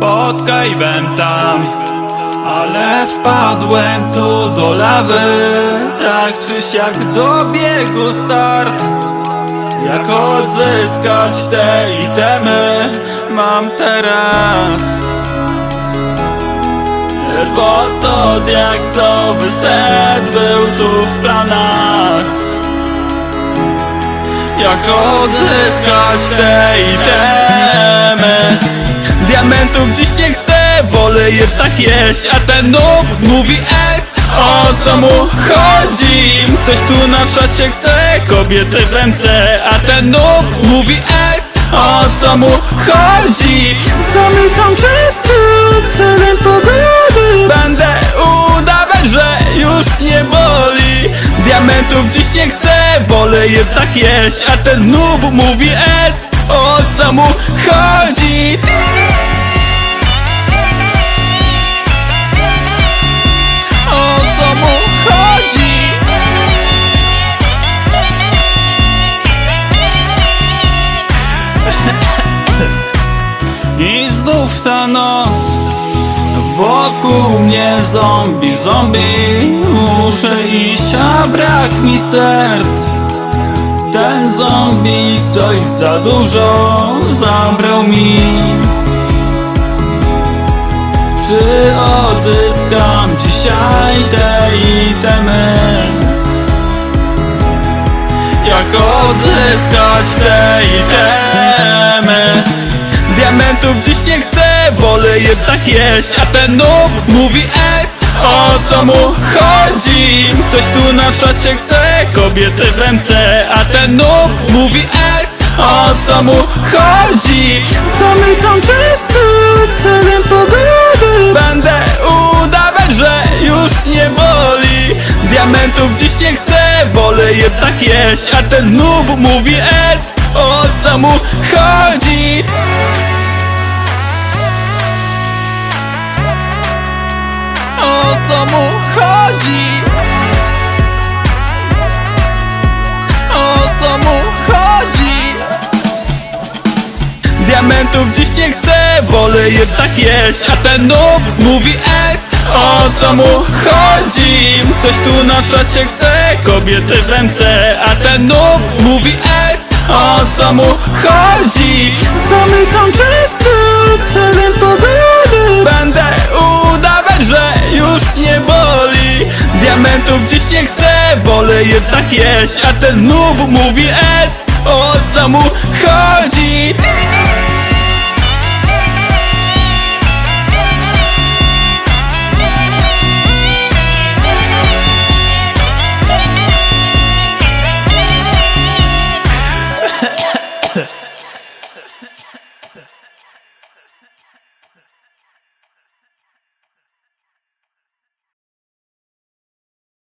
pod kajwem tam. Ale wpadłem tu do lawy. Tak czy siak dobiegł start. Jak odzyskać te itemy Mam teraz. Ledwo co diaksowy set Był tu w planach. Jak odzyskać te itemy Dziś nie chcę, wolę je tak jeść A ten noob mówi S, o co mu chodzi? Ktoś tu na czacie chce kobiety w ręce A ten noob mówi S, o co mu chodzi? Zamykam czysty celem pogody Będę udawać, że już nie boli Diamentów dziś nie chcę, wolę je tak jeść A ten noob mówi S, o co mu chodzi? I znów ta noc Wokół mnie zombie, zombie Muszę iść, a brak mi serc Ten zombie coś za dużo zabrał mi Czy odzyskam dzisiaj te itemy? Jak odzyskać te itemy? Diamentów dziś nie chcę, wolę tak jeść A ten noob mówi S, o co mu chodzi? Ktoś tu na czacie chce kobiety w ręce A ten noob mówi S, o co mu chodzi? Zamykam czysty celem pogody Będę udawać, że już nie boli Diamentów dziś nie chcę, wolę tak jeść A ten noob mówi S, o co mu chodzi? Diamentów dziś nie chcę, wolę je tak jeść A ten noob mówi S, o co mu chodzi? Ktoś tu na czacie chce kobiety w ręce A ten noob mówi S, o co mu chodzi? Zamykam czysty celem pogody Będę udawać, że już nie boli Diamentów dziś nie chcę, wolę je tak jeść A ten noob mówi S, o co mu chodzi?